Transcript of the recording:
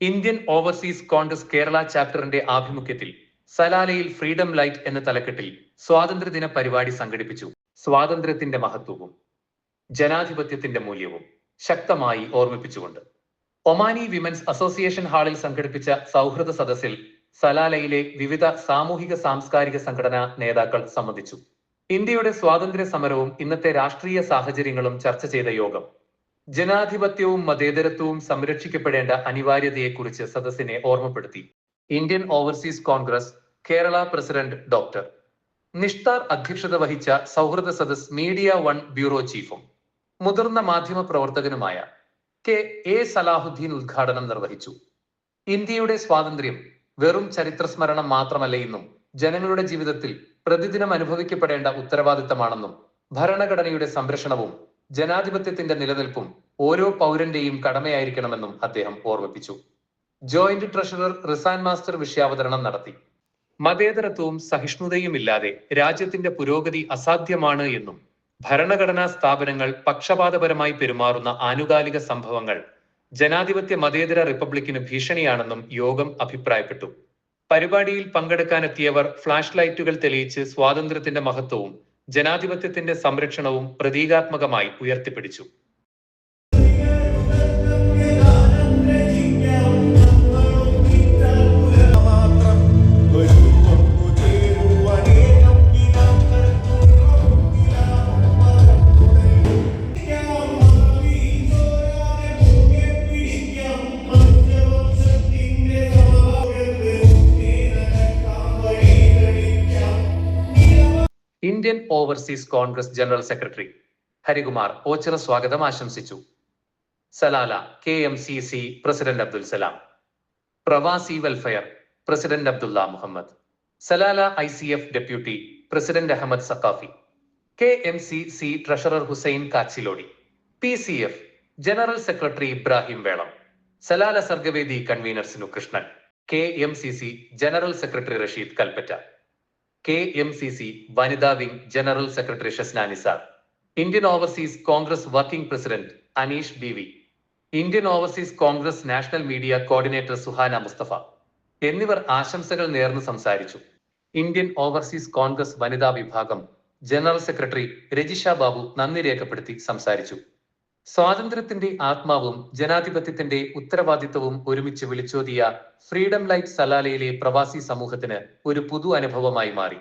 Indian overseas Congress Kerala ചാപ്റ്ററിന്റെ ആഭിമുഖ്യത്തിൽ സലാലയിൽ ഫ്രീഡം ലൈറ്റ് എന്ന തലക്കെട്ടിൽ സ്വാതന്ത്ര്യദിന പരിപാടി സംഘടിപ്പിച്ചു. സ്വാതന്ത്ര്യത്തിന്റെ മഹത്വവും ജനാധിപത്യത്തിന്റെ മൂല്യവും ശക്തമായി ഓർമ്മിപ്പിച്ചുകൊണ്ട് ഒമാനി വിമൻസ് അസോസിയേഷൻ ഹാളിൽ സംഘടിപ്പിച്ച സൗഹൃദ സദസ്സിൽ സലാലയിലെ വിവിധ സാമൂഹിക സാംസ്കാരിക സംഘടനാ നേതാക്കൾ സംബന്ധിച്ചു. ഇന്ത്യയുടെ സ്വാതന്ത്ര്യ സമരവും ഇന്നത്തെ രാഷ്ട്രീയ സാഹചര്യങ്ങളും ചർച്ച ചെയ്ത യോഗം ജനാധിപത്യവും മതേതരത്വവും സംരക്ഷിക്കപ്പെടേണ്ട അനിവാര്യതയെക്കുറിച്ച് സദസ്സിനെ ഓർമ്മപ്പെടുത്തി. Indian overseas Congress Kerala president doctor. Nishtar അധ്യക്ഷത വഹിച്ച സൗഹൃദ സദസ് മീഡിയ വൺ ബ്യൂറോ ചീഫും. മുതിർന്ന മാധ്യമ പ്രവർത്തകനുമായ കെ എ സലാഹുദ്ദീൻ ഉദ്ഘാടനം നിർവഹിച്ചു. ഇന്ത്യയുടെ സ്വാതന്ത്ര്യം വെറും ചരിത്രസ്മരണം മാത്രമല്ല ഇന്നും ജനങ്ങളുടെ ജീവിതത്തിൽ പ്രതിദിനം അനുഭവിക്കപ്പെടേണ്ട ഉത്തരവാദിത്തമാണെന്നും ഭരണഘടനയുടെ സംരക്ഷണവും ജനാധിപത്യത്തിന്റെ നിലനിൽപ്പും ഓരോ പൗരന്റെയും കടമയായിരിക്കണമെന്നും അദ്ദേഹം ഓർമ്മിപ്പിച്ചു. ജോയിന്റ് ട്രഷറർ റിസാൻ മാസ്റ്റർ വിഷയാവതരണം നടത്തി. മതേതരത്വവും സഹിഷ്ണുതയും ഇല്ലാതെ രാജ്യത്തിന്റെ പുരോഗതി അസാധ്യമാണ് എന്നും ഭരണഘടനാ സ്ഥാപനങ്ങൾ പക്ഷപാതപരമായി പെരുമാറുന്ന ആനുകാലിക സംഭവങ്ങൾ ജനാധിപത്യ മതേതര റിപ്പബ്ലിക്കിന് ഭീഷണിയാണെന്നും യോഗം അഭിപ്രായപ്പെട്ടു. പരിപാടിയിൽ പങ്കെടുക്കാനെത്തിയവർ ഫ്ലാഷ് ലൈറ്റുകൾ തെളിയിച്ച് സ്വാതന്ത്ര്യത്തിന്റെ മഹത്വവും ജനാധിപത്യത്തിന്റെ സംരക്ഷണവും പ്രതീകാത്മകമായി ഉയർത്തിപ്പിടിച്ചു. Indian overseas Congress general secretary Harikumar Ochira സ്വാഗതം ആശംസിച്ചു. Salalah K M C C president Abdul Salam. Pravasi welfare president Abdulla Muhammad. Salalah I C F deputy president Ahmed Sakhafi K M C C treasurer Hussain Kachilody. P C F general secretary Ibrahim Velam. Salalah Sargavedi convener Sinu Krishnan. K M C C general secretary Rasheed Kalpetta. K M C C വനിതാ wing general secretary Shasnani sir. Indian overseas Congress working president Aneesh B V. Indian overseas Congress national media coordinator Suhana Mustafa. എന്നിവർ ആശംസകൾ നേർന്ന് സംസാരിച്ചു. Indian overseas Congress വനിതാ വിഭാഗം general secretary Rajisha Babu നന്ദി രേഖപ്പെടുത്തി സംസാരിച്ചു. സ്വാതന്ത്ര്യത്തിന്റെ ആത്മാവും ജനാധിപത്യത്തിന്റെ ഉത്തരവാദിത്വവും ഒരുമിച്ച് വിളിച്ചോതിയ ഫ്രീഡം ലൈറ്റ് സലാലയിലെ പ്രവാസി സമൂഹത്തിന് ഒരു പുതു അനുഭവമായി മാറി.